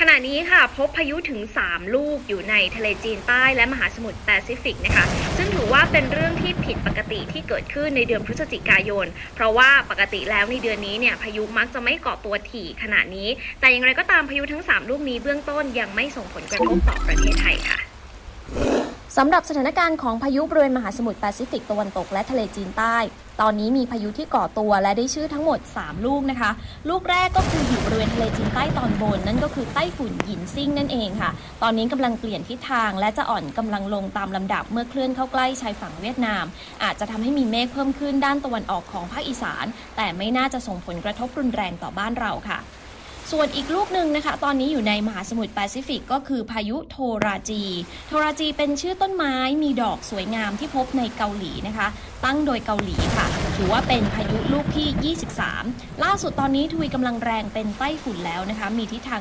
ขณะนี้ค่ะพบพายุถึง 3 ลูกอยู่ในทะเลจีนใต้และมหาสมุทรแปซิฟิกนะคะซึ่งถือว่าเป็นเรื่องที่ผิดปกติที่เกิดขึ้นในเดือนพฤศจิกายน เพราะว่าปกติแล้วในเดือนนี้เนี่ยพายุมักจะไม่เกาะตัวถี่ขนาดนี้ แต่อย่างไรก็ตามพายุทั้ง 3 ลูกนี้เบื้องต้นยังไม่ส่งผลกระทบต่อประเทศไทยค่ะสำหรับสถานการณ์ของพายุบริเวณมหาสมุทรแปซิฟิกตะวันตกและทะเลจีนใต้ ตอนนี้มีพายุที่ก่อตัวและได้ชื่อทั้งหมด 3 ลูกนะคะ ลูกแรกก็คืออยู่บริเวณทะเลจีนใต้ตอนบน นั่นก็คือไต้ฝุ่นหยินซิ่งนั่นเองค่ะ ตอนนี้กำลังเปลี่ยนทิศทางและจะอ่อนกำลังลงตามลำดับเมื่อเคลื่อนเข้าใกล้ชายฝั่งเวียดนาม อาจจะทำให้มีเมฆเพิ่มขึ้นด้านตะวันออกของภาคอีสาน แต่ไม่น่าจะส่งผลกระทบรุนแรงต่อบ้านเราค่ะ ส่วนอีกลูกหนึ่งนะคะ ตอนนี้อยู่ในมหาสมุทรแปซิฟิกก็คือพายุโทราจี โทราจีเป็นชื่อต้นไม้มีดอกสวยงามที่พบในเกาหลีนะคะ ตั้งโดยเกาหลีค่ะ ถือว่าเป็นพายุลูกที่ 23 ล่าสุดตอนนี้ทวีกำลังแรงเป็นไต้ฝุ่นแล้วนะคะ มีทิศทาง